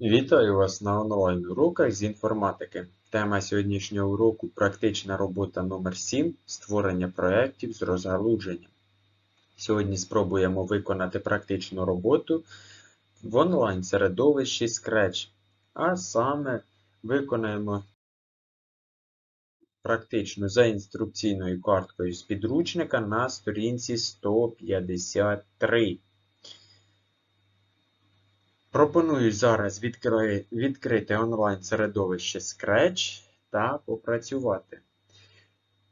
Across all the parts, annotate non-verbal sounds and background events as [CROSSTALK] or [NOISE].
Вітаю вас на онлайн-уроках з інформатики. Тема сьогоднішнього уроку практична робота номер 7 створення проєктів з розгалудженням. Сьогодні спробуємо виконати практичну роботу в онлайн-середовищі Scratch, а саме виконаємо практично за інструкційною карткою з підручника на сторінці 153. Пропоную зараз відкрити онлайн-середовище Scratch та попрацювати.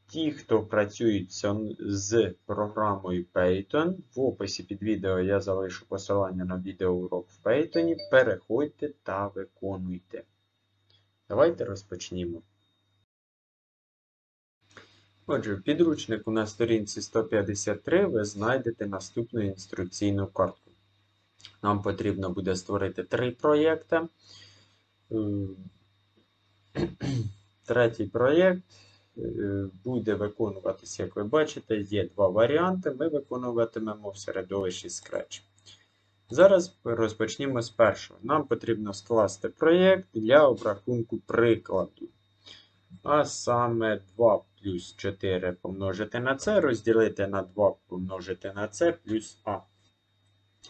Ті, хто працюють з- програмою Python, в описі під відео я залишу посилання на відеоурок в Python. Переходьте та виконуйте. Давайте розпочнімо. Отже, в підручнику на сторінці 153 ви знайдете наступну інструкційну картку. Нам потрібно буде створити три проєкти. Е, [CLEARS THROAT] Третій проєкт е, буде виконуватися, як ви бачите, є два варіанти. Ми виконуватимемо в середовищі Scratch. Зараз розпочнімо з першого. Нам потрібно скласти проєкт для обрахунку прикладу. А саме 2 плюс 4 помножити на це, розділити на 2 помножити на це плюс А.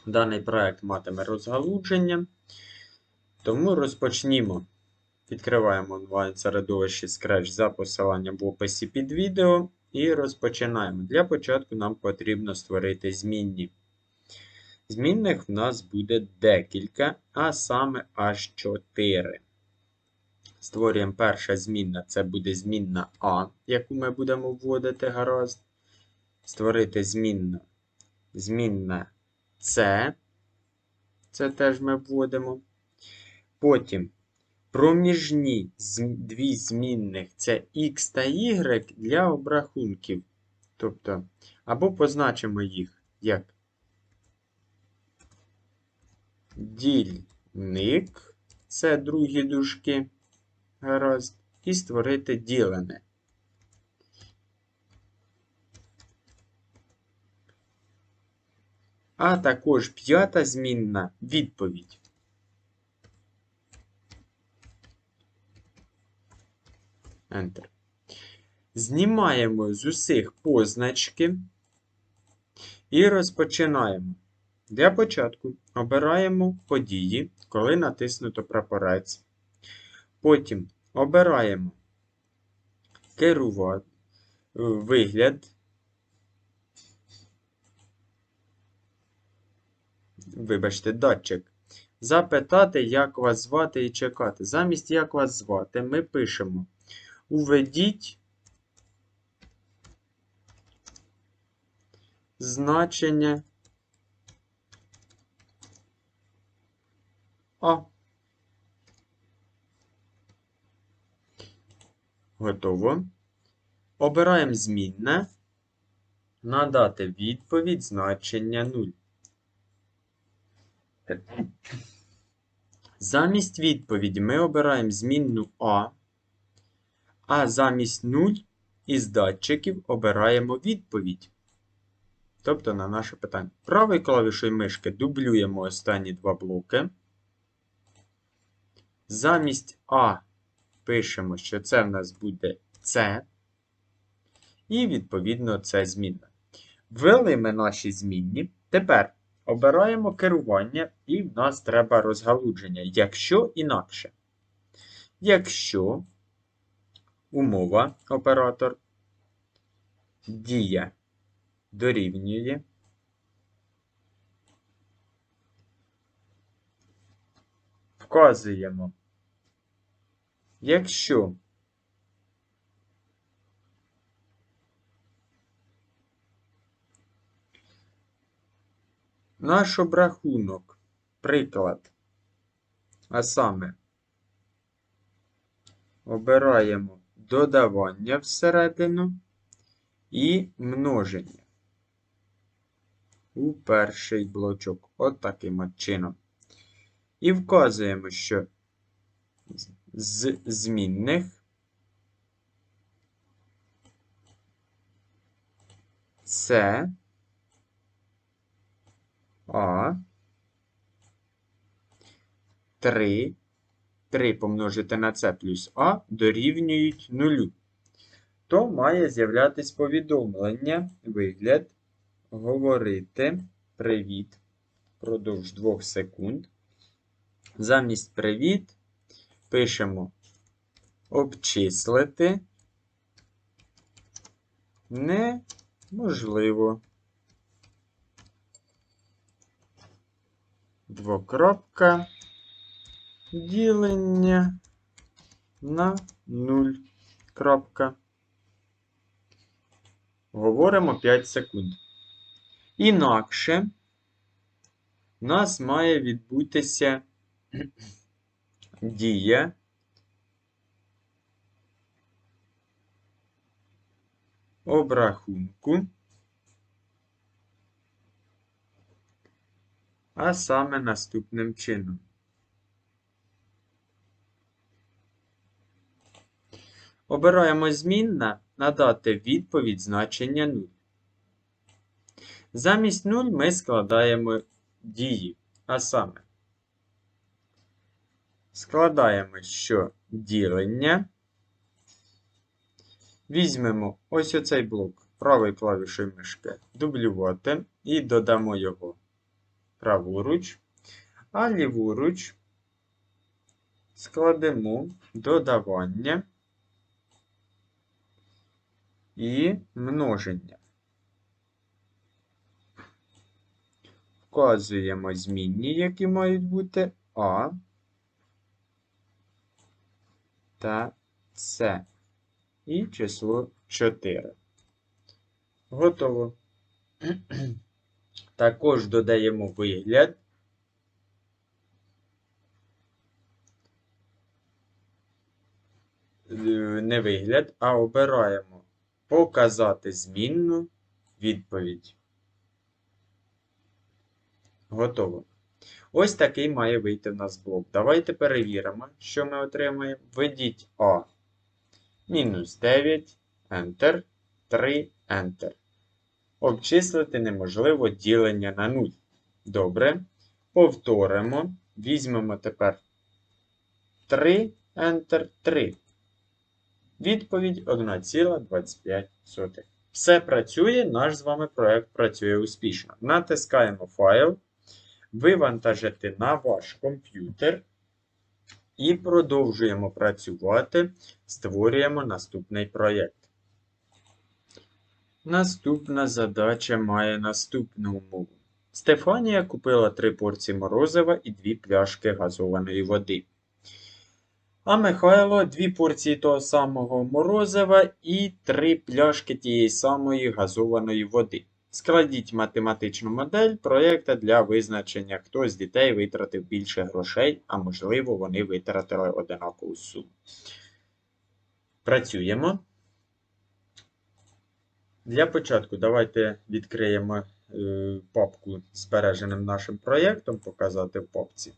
Даний проект матиме розгалудження. Тому розпочнімо. Відкриваємо онлайн-середовище Scratch за посиланням в описі під відео і розпочинаємо. Для початку нам потрібно створити змінні. Змінних в нас буде декілька, а саме аж 4. Створюємо перша змінна, це буде змінна А, яку ми будемо вводити гаразд. Створити змінна. Змінна С. Це теж ми вводимо. Потім проміжні дві змінних це X та Y для обрахунків. Тобто, або позначимо їх як дільник, це другі дужки, гаразд, і створити ділене. А також п'ята змінна відповідь. Enter. Знімаємо з усіх позначки і розпочинаємо. Для початку обираємо події, коли натиснуто прапорець. Потім обираємо керувати вигляд. Вибачте, датчик. Запитати, як вас звати і чекати. Замість як вас звати, ми пишемо Уведіть значення А. Готово. Обираємо змінне. Надати відповідь значення 0. Замість відповіді ми обираємо змінну А, а замість 0 із датчиків обираємо відповідь. Тобто на наше питання. Правою клавішою мишки дублюємо останні два блоки. Замість А пишемо, що це в нас буде С. І, відповідно, це змінна. Ввели ми наші змінні. Тепер обираємо керування, і в нас треба розгалудження. Якщо інакше. Якщо умова оператор дія дорівнює вказуємо, якщо наш обрахунок, приклад, а саме обираємо додавання всередину і множення у перший блочок. От таким от чином. І вказуємо, що з змінних це А 3. 3 помножити на С плюс А дорівнюють 0. То має з'являтись повідомлення, вигляд, говорити привіт впродовж 2 секунд. Замість привіт пишемо обчислити неможливо. Двокрапка ділення на 0. Крапка. Говоримо 5 секунд. Інакше у нас має відбутися [CLEARS THROAT] дія. Обрахунку. А саме наступним чином. Обираємо змінна надати відповідь значення 0. Замість 0 ми складаємо дії, а саме складаємо, що ділення. Візьмемо ось оцей блок правою клавішою мишки дублювати і додамо його праворуч, а ліворуч складемо додавання і множення. Вказуємо змінні, які мають бути А та С. І число 4. Готово. Також додаємо вигляд. Е, не вигляд, а обираємо показати змінну відповідь. Готово. Ось такий має вийти в нас блок. Давайте перевіримо, що ми отримаємо. Введіть А. Мінус 9, Enter, 3, Enter. Обчислити неможливо ділення на 0. Добре. Повторимо. Візьмемо тепер 3, Enter, 3. Відповідь 1,25. Все працює, наш з вами проєкт працює успішно. Натискаємо файл, вивантажити на ваш комп'ютер. І продовжуємо працювати, створюємо наступний проєкт. Наступна задача має наступну умову. Стефанія купила 3 порції морозива і 2 пляшки газованої води. А Михайло 2 порції того самого морозива і 3 пляшки тієї самої газованої води. Складіть математичну модель проєкта для визначення, хто з дітей витратив більше грошей, а можливо, вони витратили одинакову суму. Працюємо. Для початку давайте відкриємо е, папку з збереженим нашим проєктом, показати в папці.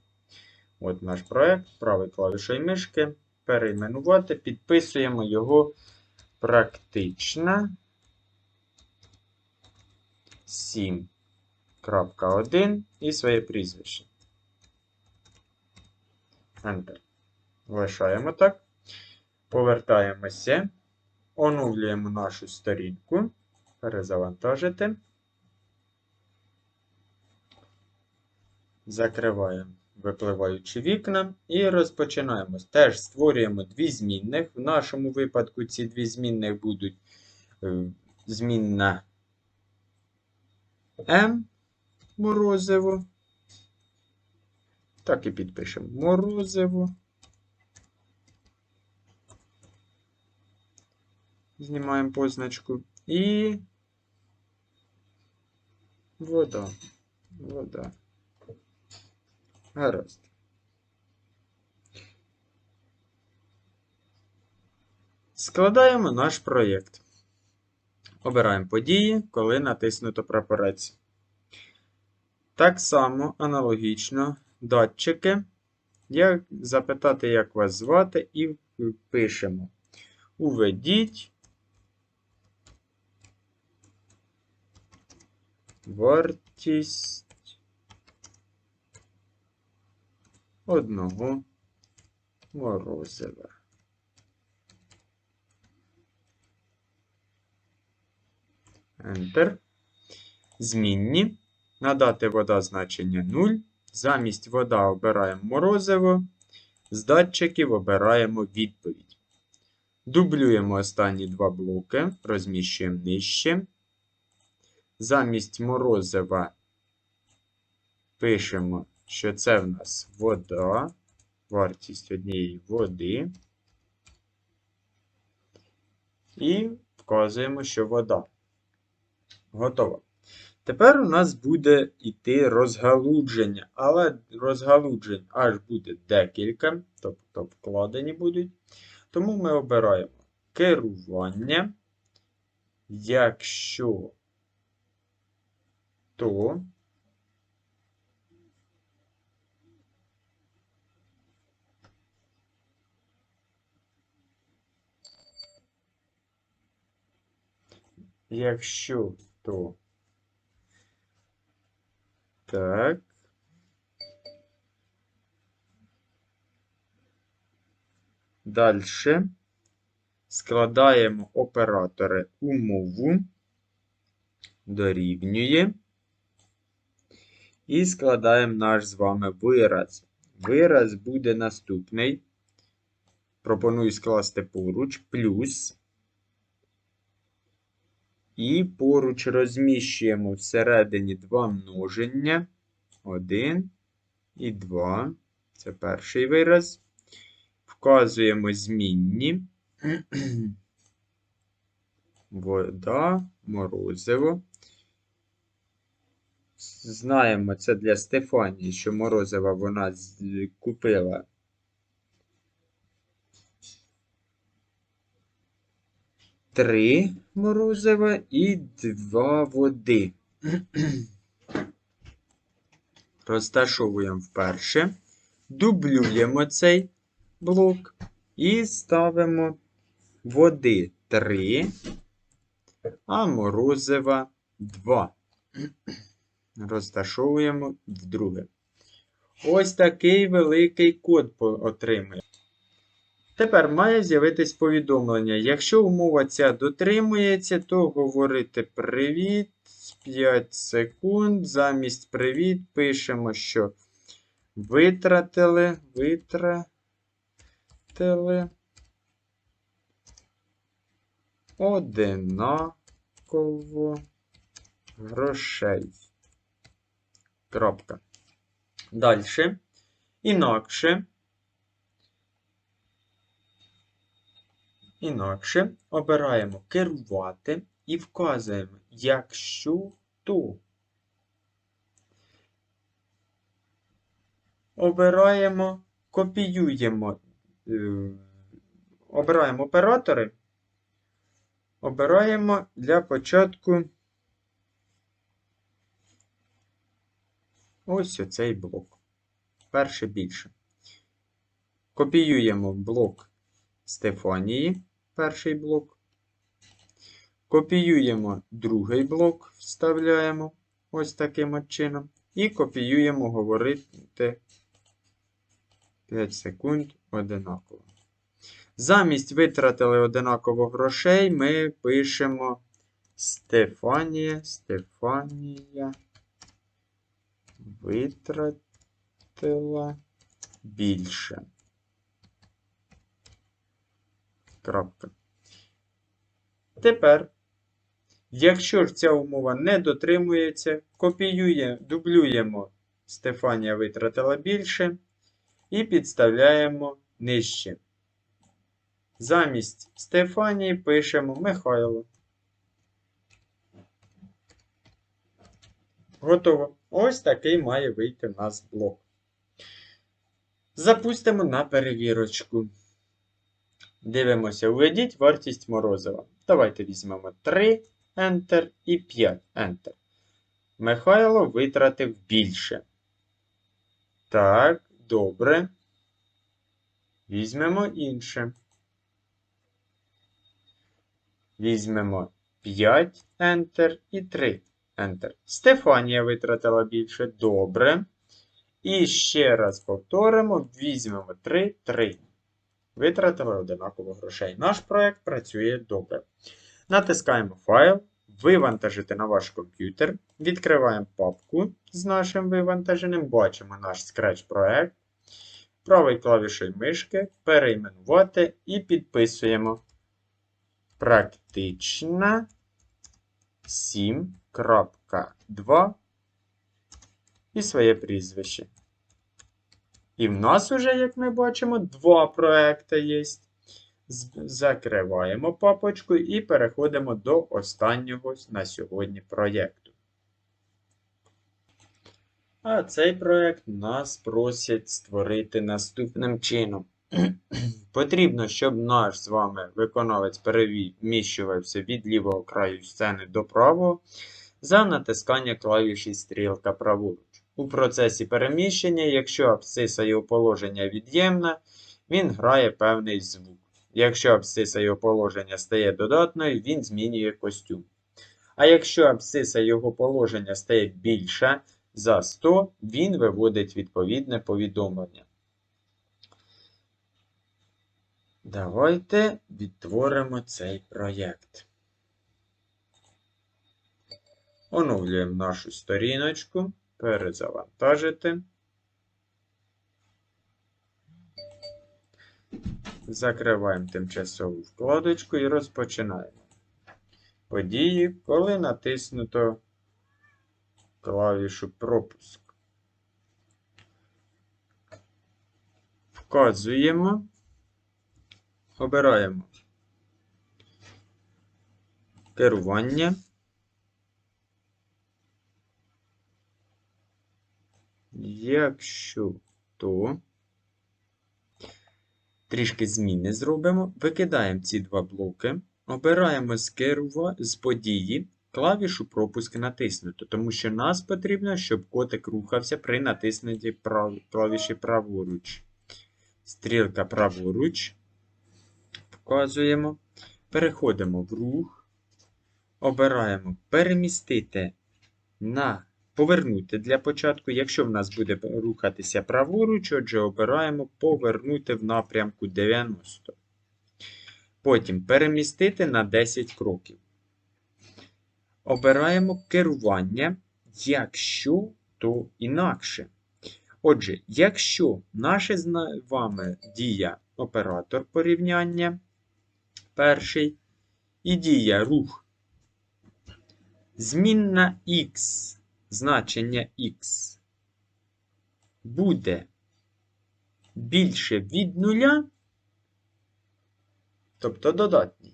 От наш проєкт, правий клавішою мишки. Перейменувати, підписуємо його практично 7.1 і своє прізвище. Enter. Лишаємо так. Повертаємося. Оновлюємо нашу сторінку. Перезавантажити. Закриваємо випливаючі вікна і розпочинаємо. Теж створюємо дві змінних. В нашому випадку ці дві змінних будуть е, змінна М морозиво. Так і підпишемо морозиво. Знімаємо позначку. І вода. Вода. Гаразд. Складаємо наш проєкт. Обираємо події, коли натиснуто прапорець. Так само аналогічно датчики. Як запитати, як вас звати, і пишемо. Уведіть вартість одного морозива. Enter. Змінні. Надати вода значення 0. Замість вода обираємо морозиво. З датчиків обираємо відповідь. Дублюємо останні два блоки, розміщуємо нижче. Замість морозива пишемо, що це в нас вода, вартість однієї води. І вказуємо, що вода. Готово. Тепер у нас буде йти розгалудження, але розгалуджень аж буде декілька, тобто вкладені будуть. Тому ми обираємо керування. Якщо то якщо то так. Далі складаємо оператори умову, дорівнює. І складаємо наш з вами вираз. Вираз буде наступний. Пропоную скласти поруч плюс. І поруч розміщуємо всередині два множення. 1 і 2. Це перший вираз. Вказуємо змінні. [CLEARS THROAT] Вода, морозиво. Знаємо, це для Стефанії, що морозива вона купила. Три морозива і два води. [CLEARS THROAT] Розташовуємо вперше, дублюємо цей блок і ставимо води 3, а морозива 2. [CLEARS THROAT] Розташовуємо вдруге. Ось такий великий код отримує. Тепер має з'явитись повідомлення. Якщо умова ця дотримується, то говорити привіт 5 секунд. Замість привіт пишемо, що витратили, витратили одинаково грошей. Крапка. Далі. Інакше. Інакше обираємо керувати і вказуємо, якщо то. Обираємо, копіюємо, е, обираємо оператори. Обираємо для початку ось оцей блок. Перше більше. Копіюємо блок Стефанії перший блок. Копіюємо другий блок, вставляємо ось таким от чином. І копіюємо говорити 5 секунд одинаково. Замість витратили одинаково грошей, ми пишемо Стефанія. Стефанія витратила більше. Крапка. Тепер, якщо ж ця умова не дотримується, копіюємо, дублюємо Стефанія витратила більше і підставляємо нижче. Замість Стефанії пишемо Михайло. Готово. Ось такий має вийти в нас блок. Запустимо на перевірочку. Дивимося, введіть вартість морозива. Давайте візьмемо 3 Enter і 5 Enter. Михайло витратив більше. Так, добре. Візьмемо інше. Візьмемо 5 Enter і 3 Enter. Стефанія витратила більше. Добре. І ще раз повторимо, візьмемо 3, 3. Витратили одинаково грошей. Наш проект працює добре. Натискаємо файл, вивантажити на ваш комп'ютер. Відкриваємо папку з нашим вивантаженим. Бачимо наш Scratch проект. Правою клавішою мишки перейменувати і підписуємо. Практична 7.2 і своє прізвище. І в нас уже, як ми бачимо, два проекти є. Закриваємо папочку і переходимо до останнього на сьогодні проєкту. А цей проєкт нас просять створити наступним чином. [CLEARS THROAT] Потрібно, щоб наш з вами виконавець переміщувався від лівого краю сцени до правого за натискання клавіші стрілка праворуч. У процесі переміщення, якщо абсциса його положення від'ємна, він грає певний звук. Якщо абсциса його положення стає додатною, він змінює костюм. А якщо абсциса його положення стає більша за 100, він виводить відповідне повідомлення. Давайте відтворимо цей проєкт. Оновлюємо нашу сторіночку. Перезавантажити. Закриваємо тимчасову вкладочку і розпочинаємо. Події, коли натиснуто клавішу пропуск. Вказуємо, обираємо керування. Якщо то трішки зміни зробимо, викидаємо ці два блоки, обираємо з керува з події клавішу пропуск натиснуто, тому що нас потрібно, щоб котик рухався при натисненні прав... клавіші праворуч. Стрілка праворуч. Вказуємо. Переходимо в рух. Обираємо перемістити на повернути для початку. Якщо в нас буде рухатися праворуч, отже, обираємо повернути в напрямку 90. Потім перемістити на 10 кроків. Обираємо керування, якщо то інакше. Отже, якщо наша з вами дія оператор порівняння перший і дія рух змінна X, значення X буде більше від нуля, тобто додатній,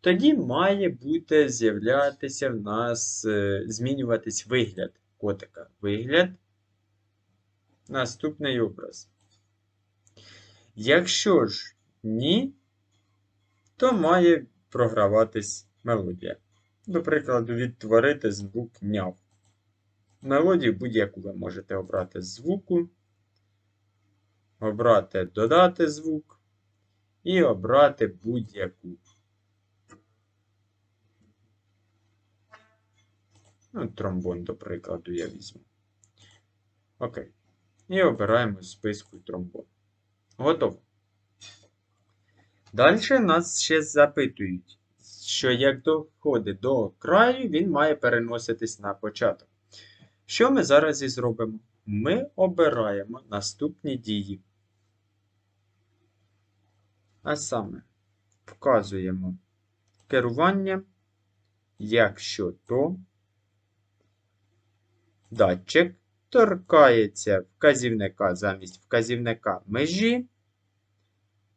тоді має бути з'являтися в нас, е, змінюватись вигляд котика. Вигляд. Наступний образ. Якщо ж ні, то має програватись мелодія. До прикладу, відтворити звук няв. Мелодію будь-яку ви можете обрати з звуку, обрати додати звук і обрати будь-яку. Ну, тромбон, до прикладу, я візьму. Окей. І обираємо з списку тромбон. Готово. Далі нас ще запитують, що як доходить до краю, він має переноситись на початок. Що ми зараз і зробимо? Ми обираємо наступні дії. А саме, вказуємо керування, якщо то датчик торкається вказівника замість вказівника межі.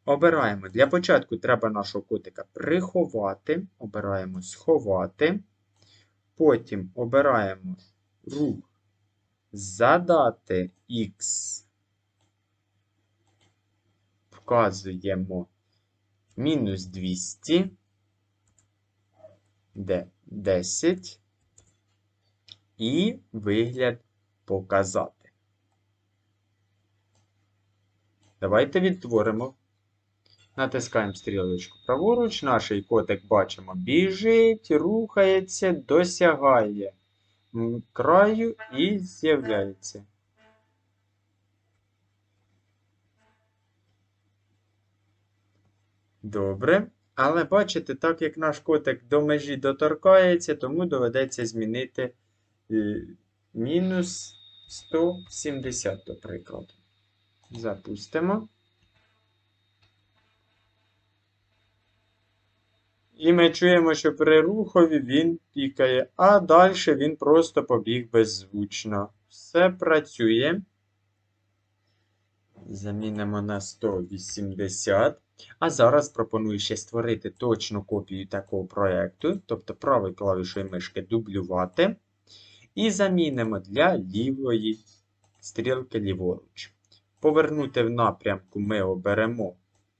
Обираємо. Для початку треба нашого котика приховати. Обираємо сховати. Потім обираємо рух задати X. Вказуємо мінус 200, де 10 і вигляд показати. Давайте відтворимо. Натискаємо стрілочку праворуч, наш котик бачимо, біжить, рухається, досягає краю і з'являється. Добре. Але бачите, так як наш котик до межі доторкається, тому доведеться змінити е, мінус 170, до прикладу. Запустимо. І ми чуємо, що при рухові він пікає, а далі він просто побіг беззвучно. Все працює. Замінимо на 180. А зараз пропоную ще створити точну копію такого проєкту, тобто правою клавішою мишки дублювати. І замінимо для лівої стрілки ліворуч. Повернути в напрямку ми оберемо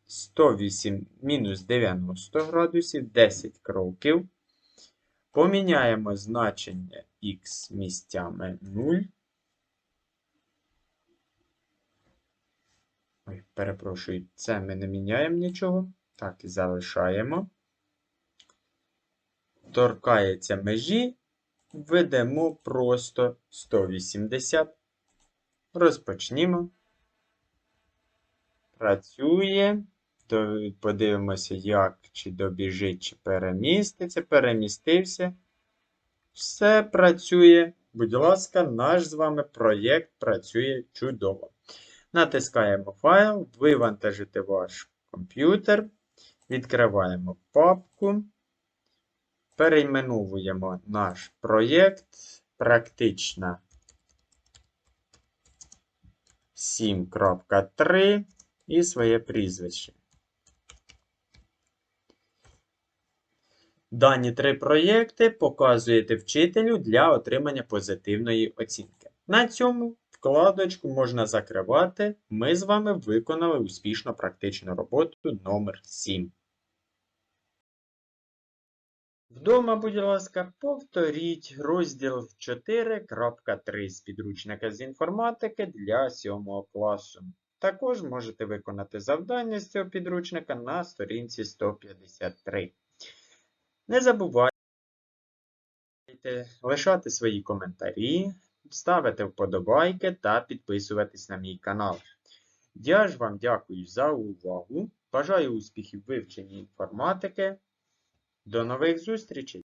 108 мінус 90 градусів, 10 кроків. Поміняємо значення х місцями 0. Ой, перепрошую, це ми не міняємо нічого. Так, залишаємо. Торкається межі. Введемо просто 180. Розпочнімо. Працює. То подивимося, як чи добіжить, чи переміститься. Перемістився. Все працює. Будь ласка, наш з вами проєкт працює чудово. Натискаємо файл, вивантажити ваш комп'ютер. Відкриваємо папку. Перейменовуємо наш проєкт. Практична 7.3 і своє прізвище. Дані три проєкти показуєте вчителю для отримання позитивної оцінки. На цьому вкладочку можна закривати. Ми з вами виконали успішно практичну роботу номер 7. Вдома, будь ласка, повторіть розділ 4.3 з підручника з інформатики для 7 класу. Також можете виконати завдання з цього підручника на сторінці 153. Не забувайте лишати свої коментарі, ставити вподобайки та підписуватись на мій канал. Я ж вам дякую за увагу. Бажаю успіхів в вивченні інформатики. До нових зустрічей!